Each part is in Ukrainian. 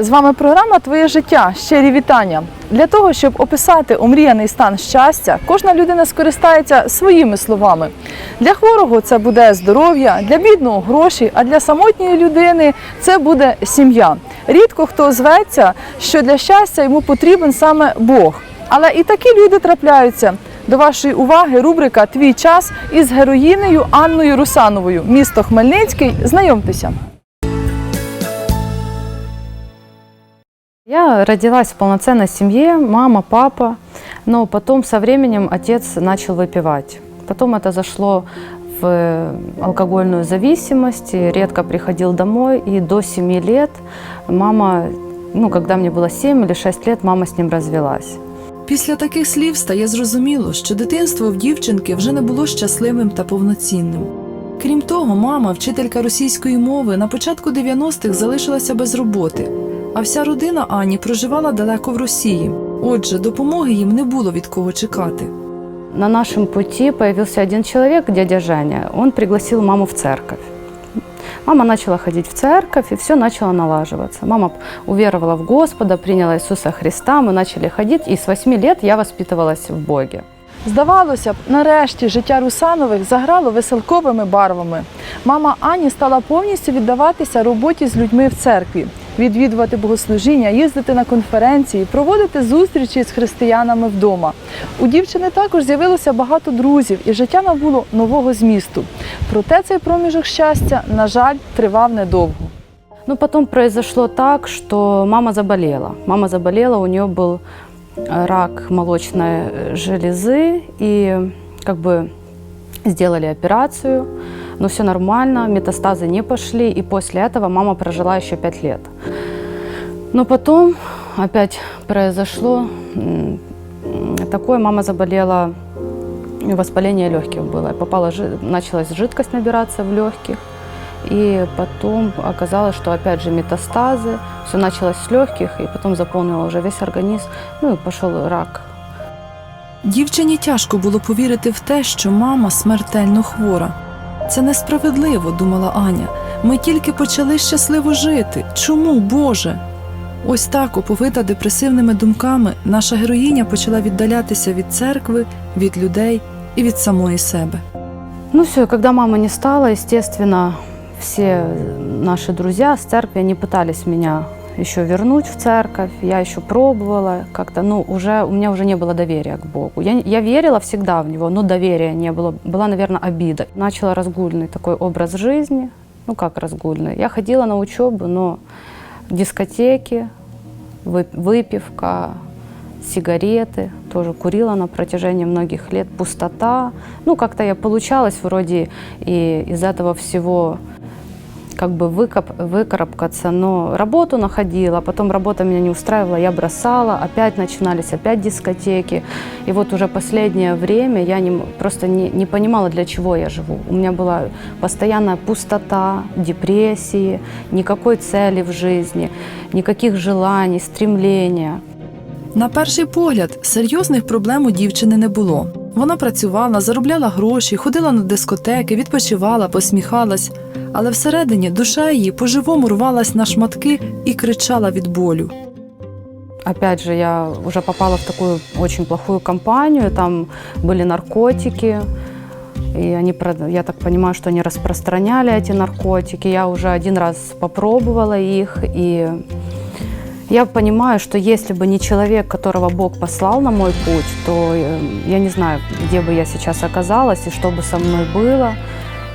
З вами програма Твоє життя. Щирі вітання. Для того, щоб описати омріяний стан щастя, кожна людина скористається своїми словами. Для хворого це буде здоров'я, для бідного гроші, а для самотньої людини це буде сім'я. Рідко хто зветься, що для щастя йому потрібен саме Бог. Але і такі люди трапляються. До вашої уваги рубрика Твій час із героїнею Анною Русановою. Місто Хмельницький. Знайомтеся. Я родилась в полноценной семье, мама, папа, но потом со временем отец начал выпивать. Потом это зашло в алкогольную зависимость, и редко приходил домой, и до 7 лет мама, ну, когда мне было 7 или 6 лет, мама с ним развелась. Після таких слів стає зрозуміло, що дитинство в дівчинки вже не було щасливим та повноцінним. Крім того, мама, вчителька російської мови, на початку 90-х залишилася без роботи, а вся родина Ані проживала далеко в Росії. Отже, допомоги їм не було від кого чекати. На нашем пути появился один человек, дядя Женя. Он пригласил маму в церковь. Мама начала ходить в церковь, и все начало налаживаться. Мама уверовала в Господа, приняла Иисуса Христа, мы начали ходить, и с 8 лет я воспитывалась в Боге. Здавалося б, нарешті життя Русанових заграло веселковими барвами. Мама Ані стала повністю віддаватися роботі з людьми в церкві, відвідувати богослужіння, їздити на конференції, проводити зустрічі з християнами вдома. У дівчини також з'явилося багато друзів, і життя набуло нового змісту. Проте цей проміжок щастя, на жаль, тривав недовго. Ну, потом произошло так, что мама заболела. Мама заболела, у нее был э, рак молочной э, железы, и как бы сделали операцию, но все нормально, метастазы не пошли, и после этого мама прожила еще пять лет. Но потом опять произошло м, м, такое, мама заболела, воспаление легких было, попала, жи- началась жидкость набираться в легких, и потом оказалось, что опять же метастазы, все началось с легких, и потом заполнило уже весь организм, ну и пошел рак. Дівчині тяжко було повірити в те, що мама смертельно хвора. Це несправедливо, думала Аня. Ми тільки почали щасливо жити. Чому, Боже? Ось так, оповита депресивними думками, наша героїня почала віддалятися від церкви, від людей і від самої себе. Ну все, когда мамы не стало, естественно, все наши друзья с церкви, они пытались меня еще вернуть в церковь. Я еще пробовала как-то, ну, уже, у меня уже не было доверия к Богу. Я, я верила всегда в Него, но доверия не было. Была, наверное, обида. Начала разгульный такой образ жизни. Ну, как разгульный? Я ходила на учебу, но дискотеки, вы- выпивка, сигареты, тоже курила на протяжении многих лет, пустота. Ну, как-то я получалась вроде и из этого всего как бы выкоп, выкарабкаться, но работу находила, потом работа меня не устраивала, я бросала, опять начинались, опять дискотеки. И вот уже последнее время я не, м- просто не, не понимала, для чего я живу. У меня была постоянная пустота, депрессии, никакой цели в жизни, никаких желаний, стремления. На перший погляд, серйозних проблем у дівчини не було. Вона працювала, заробляла гроші, ходила на дискотеки, відпочивала, посміхалась. Але всередині душа її по-живому рвалась на шматки і кричала від болю. Опять же, я уже попала в такую очень плохую компанию, там были наркотики, и они, прод- я так понимаю, что они распространяли эти наркотики. Я уже один раз попробовала их, и я понимаю, что если бы не человек, которого Бог послал на мой путь, то э, я не знаю, где бы я сейчас оказалась и что бы со мной было.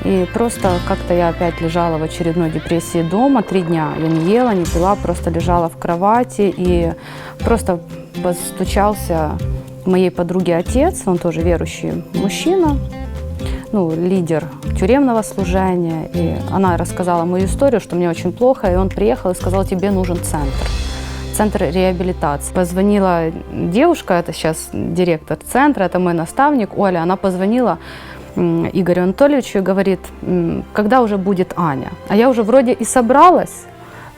И просто как-то я опять лежала в очередной депрессии дома три дня. Я не ела, не пила, просто лежала в кровати и просто постучался моей подруге отец, он тоже верующий мужчина, ну, лидер тюремного служения. И она рассказала мою историю, что мне очень плохо, и он приехал и сказал, тебе нужен центр. Центр реабилитации. Позвонила девушка, это сейчас директор центра, это мой наставник, Оля, она позвонила Игорю Анатольевичу и говорит, когда уже будет Аня? А я уже вроде и собралась,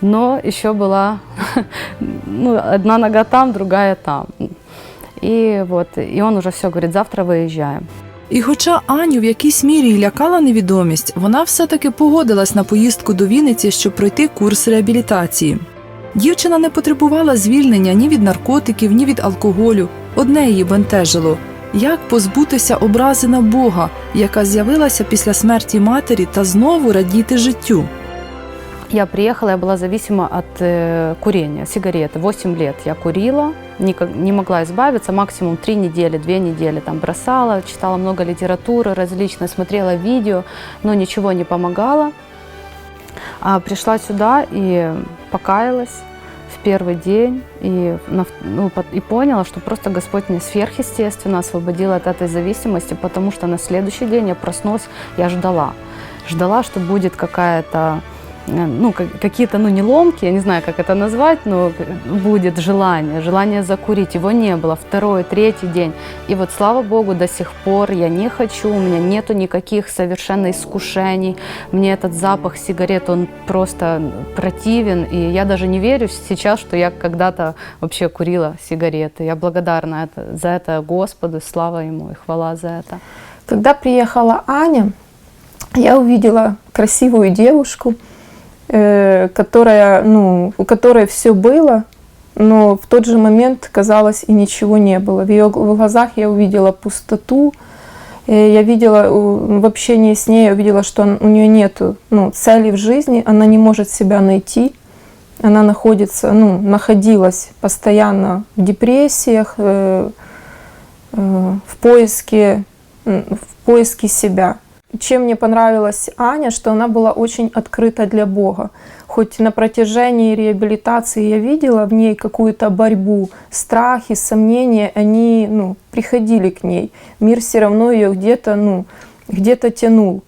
но еще была ну, одна нога там, другая там. И вот, и он уже все говорит, завтра выезжаем. І хоча Аню в якійсь мірі й лякала невідомість, вона все-таки погодилась на поїздку до Вінниці, щоб пройти курс реабілітації. Дівчина не потребувала звільнення ні від наркотиків, ні від алкоголю. Одне її бентежило як позбутися образи на Бога, яка з'явилася після смерті матері, та знову радіти життю. Я приехала, я была зависима от э, курения, сигареты. 8 лет я курила, никак, не могла избавиться, максимум 3 недели, 2 недели там бросала, читала много литературы различной, смотрела видео, но ничего не помогало. А пришла сюда и покаялась в первый день и, на в- ну, пот- и поняла, что просто Господь меня сверхъестественно освободил от этой зависимости, потому что на следующий день я проснулась, я ждала. Ждала, что будет какая-то э, ну, как- какие-то, ну, не ломки, я не знаю, как это назвать, но будет желание, желание закурить. Его не было второй, третий день. И вот, слава Богу, до сих пор я не хочу, у меня нету никаких совершенно искушений. Мне этот запах сигарет, он просто противен. И я даже не верю сейчас, что я когда-то вообще курила сигареты. Я благодарна это- за это Господу, слава Ему и хвала за это. Когда приехала Аня, я увидела красивую девушку, э, которая, ну, у которой все было, но в тот же момент, казалось, и ничего не было. В ее глазах я увидела пустоту, э, я видела в общении с ней, я увидела, что у нее нет ну, цели в жизни, она не может себя найти, она находится, ну, находилась постоянно в депрессиях, э, э, в поиске в поиске себя. Чем мне понравилась Аня, что она была очень открыта для Бога. Хоть на протяжении реабилитации я видела в ней какую-то борьбу, страхи, сомнения, они ну, приходили к ней. Мир все равно ее где-то ну, где тянул.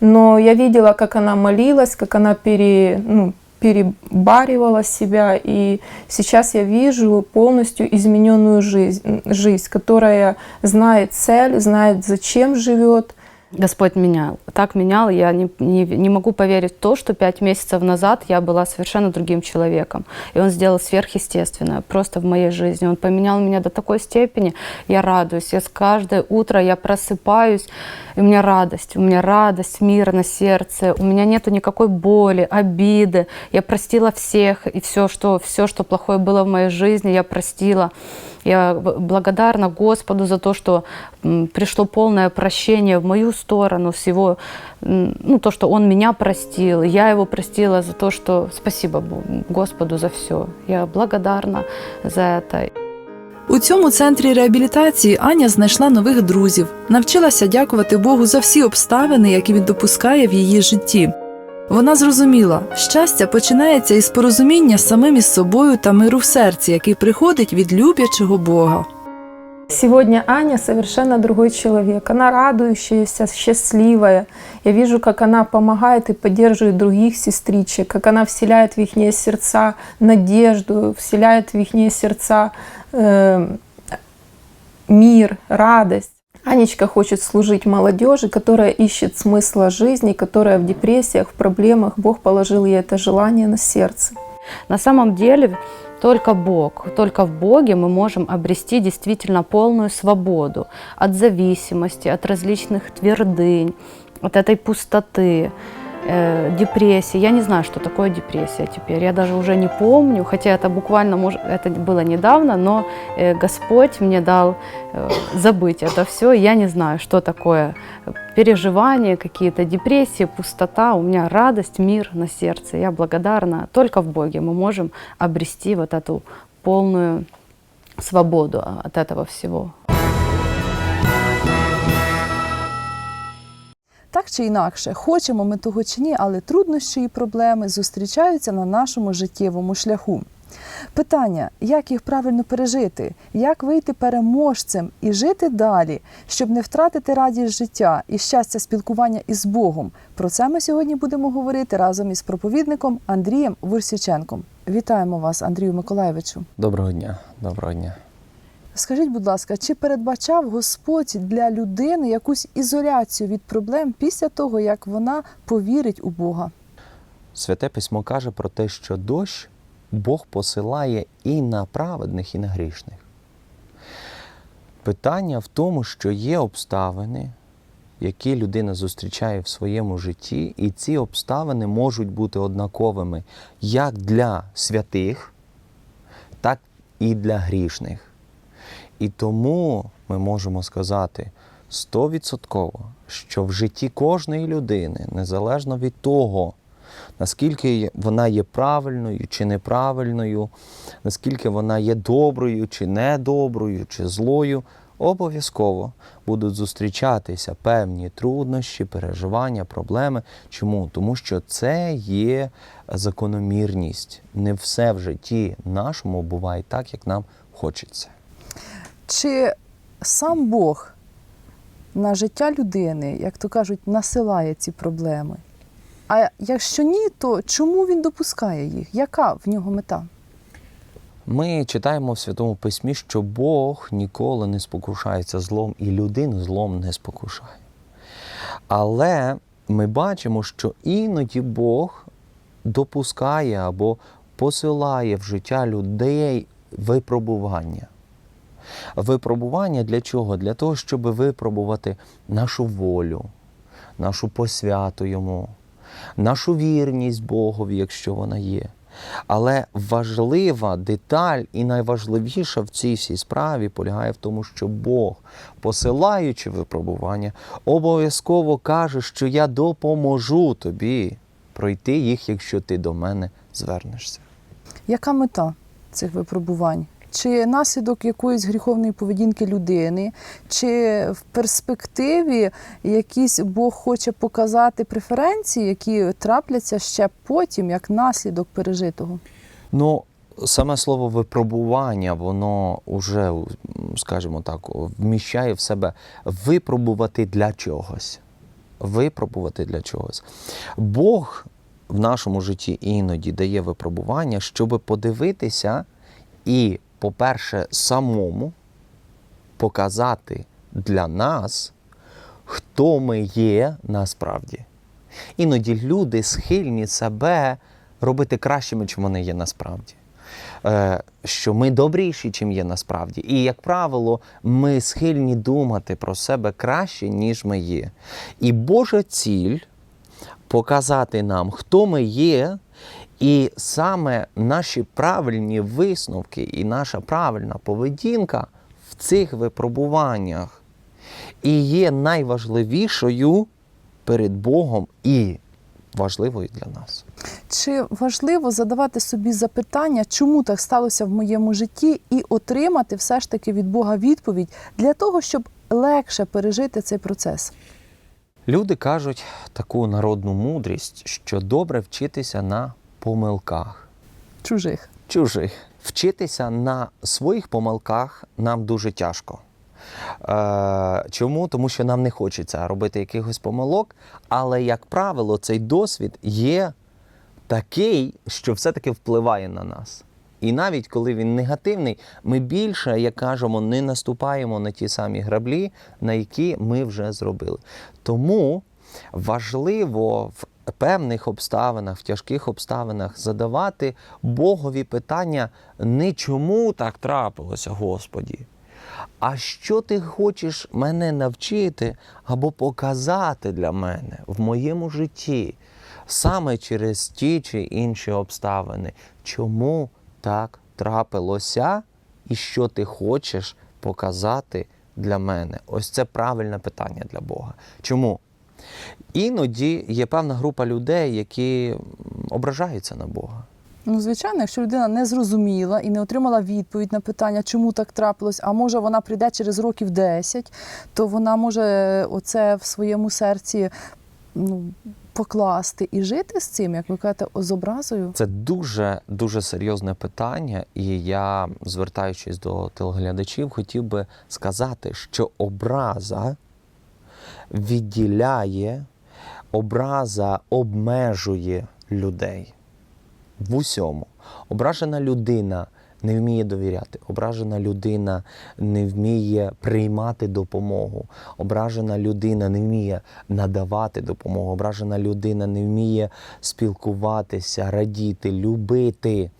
Но я видела, как она молилась, как она пере, ну, перебаривала себя. И сейчас я вижу полностью измененную жизнь, жизнь, которая знает цель, знает, зачем живет. Господь менял. Так менял. Я не, не, не могу поверить в то, что пять месяцев назад я была совершенно другим человеком. И Он сделал сверхъестественное просто в моей жизни. Он поменял меня до такой степени. Я радуюсь. Я с каждое утро я просыпаюсь, и у меня радость. У меня радость, мир на сердце. У меня нету никакой боли, обиды. Я простила всех. И все, что, все, что плохое было в моей жизни, я простила. Я благодарна Господу за то, что пришло полное прощение в мою сторону, с его, м, ну, то, что Он меня простил, я его простила за то, что спасибо Господу за все. Я благодарна за это. У цьому центрі реабілітації Аня знайшла нових друзів, навчилася дякувати Богу за всі обставини, які він допускає в її житті. Вона зрозуміла, щастя починається із порозуміння самим із собою та миру в серці, який приходить від люблячого Бога. Сегодня Аня совершенно другой человек. Она радующаяся, счастливая. Я вижу, как она помогает и поддерживает других сестричек, как она вселяет в их сердца надежду, вселяет в их сердца э, мир, радость. Анечка хочет служить молодежи, которая ищет смысла жизни, которая в депрессиях, в проблемах. Бог положил ей это желание на сердце. На самом деле только Бог, только в Боге мы можем обрести действительно полную свободу от зависимости, от различных твердынь, от этой пустоты, э, депрессии. Я не знаю, что такое депрессия теперь. Я даже уже не помню, хотя это буквально может, это было недавно, но э, Господь мне дал э, забыть это все. Я не знаю, что такое переживания, какие-то депрессии, пустота. У меня радость, мир на сердце. Я благодарна. Только в Боге мы можем обрести вот эту полную свободу от этого всего. Так чи інакше, хочемо ми того чи ні, але труднощі і проблеми зустрічаються на нашому життєвому шляху. Питання, як їх правильно пережити, як вийти переможцем і жити далі, щоб не втратити радість життя і щастя спілкування із Богом. Про це ми сьогодні будемо говорити разом із проповідником Андрієм Вурсіченком. Вітаємо вас, Андрію Миколаєвичу. Доброго дня, доброго дня. Скажіть, будь ласка, чи передбачав Господь для людини якусь ізоляцію від проблем після того, як вона повірить у Бога? Святе письмо каже про те, що дощ Бог посилає і на праведних, і на грішних. Питання в тому, що є обставини, які людина зустрічає в своєму житті, і ці обставини можуть бути однаковими як для святих, так і для грішних. І тому ми можемо сказати стовідсотково, що в житті кожної людини, незалежно від того, наскільки вона є правильною чи неправильною, наскільки вона є доброю чи недоброю, чи злою, обов'язково будуть зустрічатися певні труднощі, переживання, проблеми. Чому? Тому що це є закономірність. Не все в житті нашому буває так, як нам хочеться. Чи сам Бог на життя людини, як то кажуть, насилає ці проблеми? А якщо ні, то чому він допускає їх? Яка в нього мета? Ми читаємо в Святому Письмі, що Бог ніколи не спокушається злом і людину злом не спокушає. Але ми бачимо, що іноді Бог допускає або посилає в життя людей випробування. Випробування для чого? Для того, щоб випробувати нашу волю, нашу посвяту йому, нашу вірність Богові, якщо вона є. Але важлива деталь і найважливіша в цій всій справі полягає в тому, що Бог, посилаючи випробування, обов'язково каже, що я допоможу тобі пройти їх, якщо ти до мене звернешся. Яка мета цих випробувань? Чи наслідок якоїсь гріховної поведінки людини, чи в перспективі якийсь Бог хоче показати преференції, які трапляться ще потім, як наслідок пережитого? Ну, саме слово випробування, воно вже, скажімо так, вміщає в себе випробувати для чогось. Випробувати для чогось. Бог в нашому житті іноді дає випробування, щоб подивитися і, по-перше, самому показати для нас, хто ми є насправді. Іноді люди схильні себе робити кращими, чим вони є насправді. Е, Що ми добріші, чим є насправді. І, як правило, ми схильні думати про себе краще, ніж ми є. І Божа ціль показати нам, хто ми є, і саме наші правильні висновки і наша правильна поведінка в цих випробуваннях і є найважливішою перед Богом і важливою для нас. Чи важливо задавати собі запитання, чому так сталося в моєму житті, і отримати все ж таки від Бога відповідь для того, щоб легше пережити цей процес? Люди кажуть таку народну мудрість, що добре вчитися на помилках. Чужих. чужих. Вчитися на своїх помилках нам дуже тяжко. Е, чому? Тому що нам не хочеться робити якихось помилок, але, як правило, цей досвід є такий, що все-таки впливає на нас. І навіть коли він негативний, ми більше, як кажемо, не наступаємо на ті самі граблі, на які ми вже зробили. Тому важливо в певних обставинах, в тяжких обставинах задавати Богові питання не чому так трапилося, Господі, а що ти хочеш мене навчити або показати для мене в моєму житті саме через ті чи інші обставини? Чому так трапилося, і що ти хочеш показати для мене? Ось це правильне питання для Бога. Чому? Іноді є певна група людей, які ображаються на Бога. Ну, звичайно, якщо людина не зрозуміла і не отримала відповідь на питання, чому так трапилось, а може вона прийде через років 10, то вона може оце в своєму серці ну, покласти і жити з цим, як ви кажете, з образою. Це дуже дуже серйозне питання, і я, звертаючись до телеглядачів, хотів би сказати, що образа відділяє, образа обмежує людей в усьому. Ображена людина не вміє довіряти, ображена людина не вміє приймати допомогу, ображена людина не вміє надавати допомогу, ображена людина не вміє спілкуватися, радіти, любити.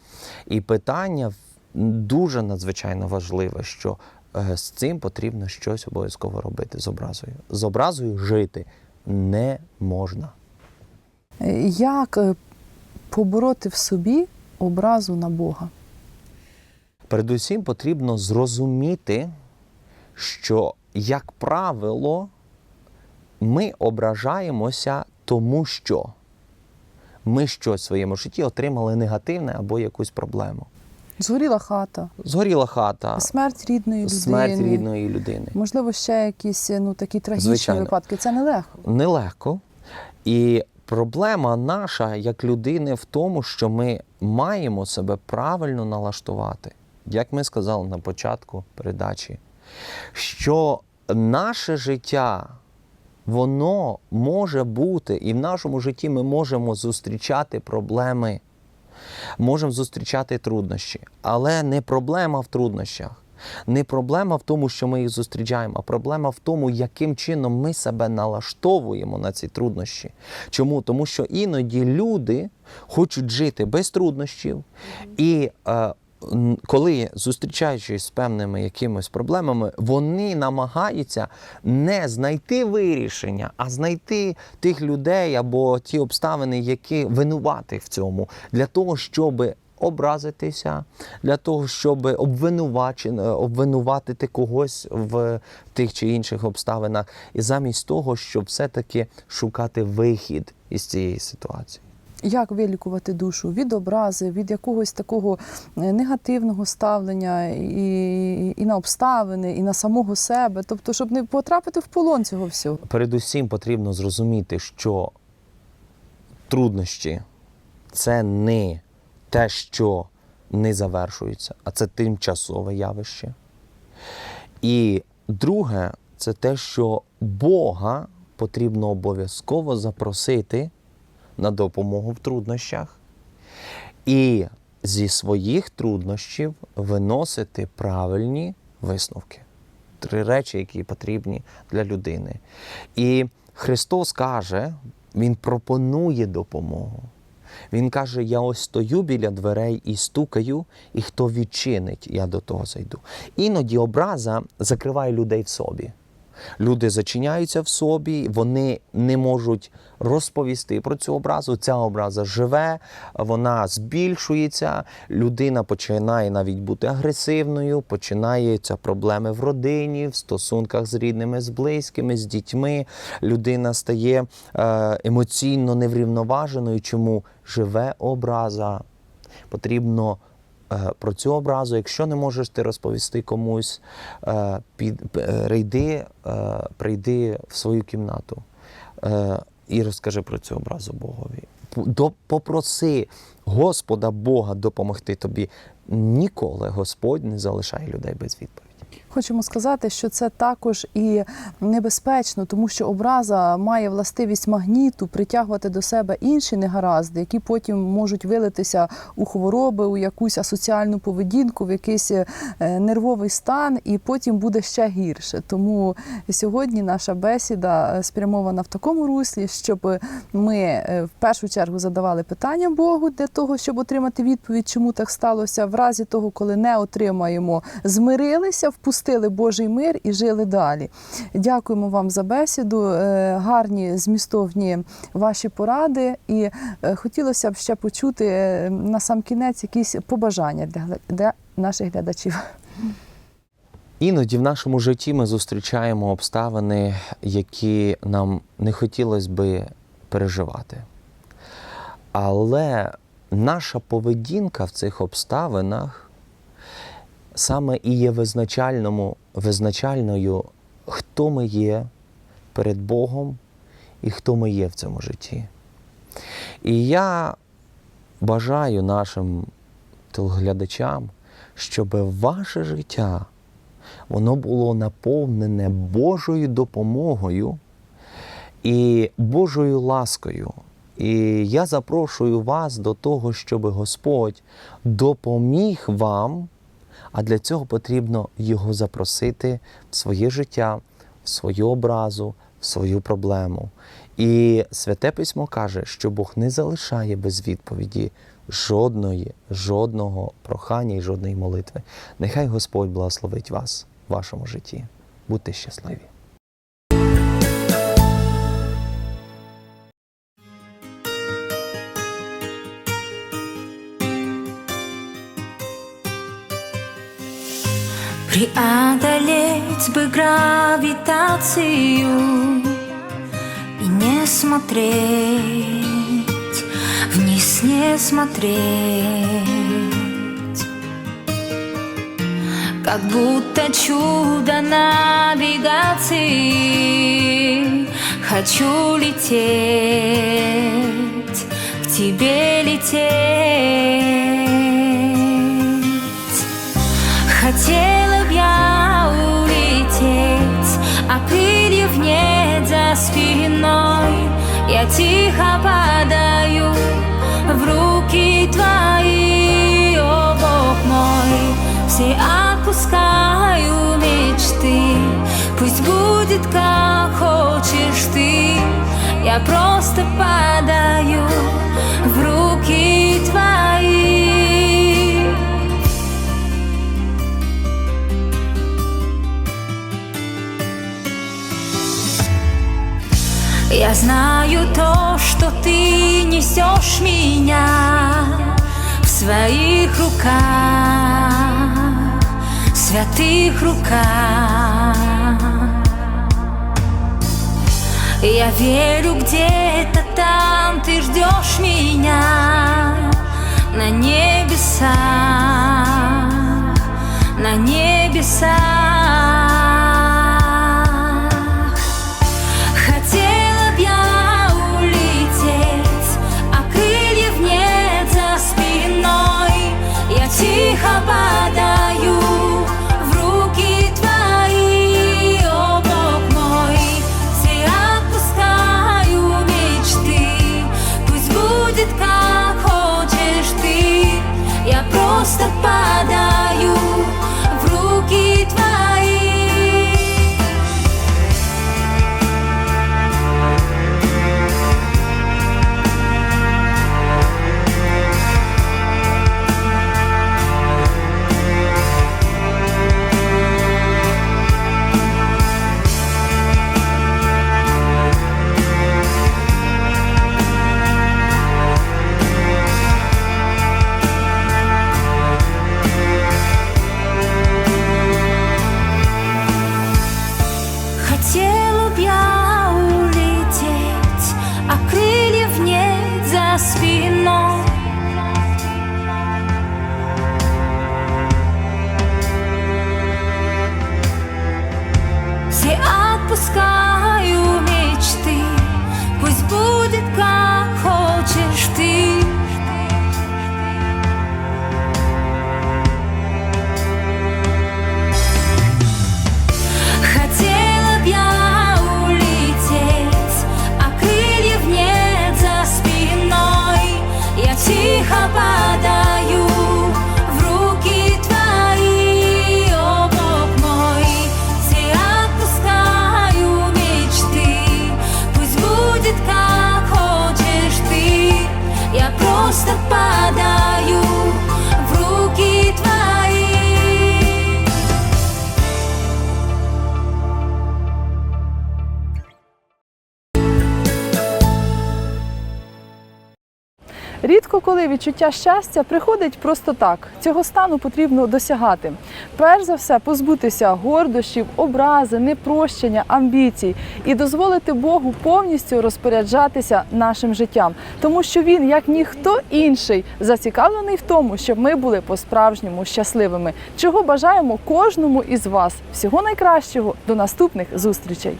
І питання дуже надзвичайно важливе, що з цим потрібно щось обов'язково робити з образою. З образою жити не можна. Е, Як е, побороти в собі образу на Бога? Передусім потрібно зрозуміти, що, як правило, ми ображаємося тому, що ми щось в своєму житті отримали негативне або якусь проблему. Згоріла хата, Згоріла хата, смерть рідної людини. смерть рідної людини. Можливо, ще якісь ну такі трагічні Звичайно. випадки. Це нелегко. Нелегко. І проблема наша як людини в тому, що ми маємо себе правильно налаштувати. Як ми сказали на початку передачі, що наше життя, воно може бути, і в нашому житті ми можемо зустрічати проблеми, можемо зустрічати труднощі. Але не проблема в труднощах. Не проблема в тому, що ми їх зустрічаємо, а проблема в тому, яким чином ми себе налаштовуємо на ці труднощі. Чому? Тому що іноді люди хочуть жити без труднощів, і е, коли зустрічаючись з певними якимись проблемами, вони намагаються не знайти вирішення, а знайти тих людей або ті обставини, які винувати в цьому, для того, щоб образитися, для того, щоб обвинувачен- обвинуватити когось в тих чи інших обставинах, і замість того, щоб все-таки шукати вихід із цієї ситуації. Як вилікувати душу від образи, від якогось такого е, негативного ставлення і, і на обставини, і на самого себе, тобто, щоб не потрапити в полон цього всього. Передусім потрібно зрозуміти, що труднощі це не те, що не завершується, а це тимчасове явище. І друге, це те, що Бога потрібно обов'язково запросити на допомогу в труднощах і зі своїх труднощів виносити правильні висновки. Три речі, які потрібні для людини. І Христос каже, Він пропонує допомогу. Він каже: Я ось стою біля дверей і стукаю, і хто відчинить, я до того зайду. Іноді образа закриває людей в собі. Люди зачиняються в собі, вони не можуть розповісти про цю образу. Ця образа живе, вона збільшується. Людина починає навіть бути агресивною, починаються проблеми в родині, в стосунках з рідними, з близькими, з дітьми. Людина стає е, емоційно неврівноваженою. Чому живе образа? Потрібно про цю образу, якщо не можеш ти розповісти комусь, е, прийди, е, прийди в свою кімнату е, і розкажи про цю образу Богові. Попроси Господа Бога допомогти тобі. Ніколи Господь не залишає людей без відповіді. Хочемо сказати, що це також і небезпечно, тому що образа має властивість магніту притягувати до себе інші негаразди, які потім можуть вилитися у хвороби, у якусь асоціальну поведінку, в якийсь е, нервовий стан, і потім буде ще гірше. Тому сьогодні наша бесіда е, спрямована в такому руслі, щоб ми е, в першу чергу задавали питання Богу для того, щоб отримати відповідь, чому так сталося. В разі того, коли не отримаємо, змирилися, впустили Божий мир і жили далі. Дякуємо вам за бесіду, е, гарні змістовні ваші поради. І е, хотілося б ще почути е, на сам кінець якісь побажання для наших глядачів. Іноді в нашому житті ми зустрічаємо обставини, які нам не хотілося би переживати. Але наша поведінка в цих обставинах саме і є визначальному, визначальною, хто ми є перед Богом і хто ми є в цьому житті. І я бажаю нашим телеглядачам, щоб ваше життя воно було наповнене Божою допомогою і Божою ласкою. І я запрошую вас до того, щоб Господь допоміг вам, а для цього потрібно Його запросити в своє життя, в свою образу, в свою проблему. І Святе Письмо каже, що Бог не залишає без відповіді жодної, жодного прохання і жодної молитви. Нехай Господь благословить вас. в вашому житті. Будьте щасливі! Преодолеть бы гравитацию И не смотреть, вниз не смотреть. Как будто чудо навигации Хочу лететь, к тебе лететь. Хотела я улететь, а крыльев нет за спиной. Я тихо падаю в руки твои, о Бог мой. Все отпускаю мечты, пусть будет как хочешь ты. Я просто падаю знаю то, что ты несешь меня в своих руках, святых руках. Я верю, где-то там ты ждешь меня на небесах, на небесах. Рідко коли відчуття щастя приходить просто так. Цього стану потрібно досягати. Перш за все, позбутися гордощів, образи, непрощення, амбіцій і дозволити Богу повністю розпоряджатися нашим життям, тому що він, як ніхто інший, зацікавлений в тому, щоб ми були по-справжньому щасливими. Чого бажаємо кожному із вас. Всього найкращого до наступних зустрічей.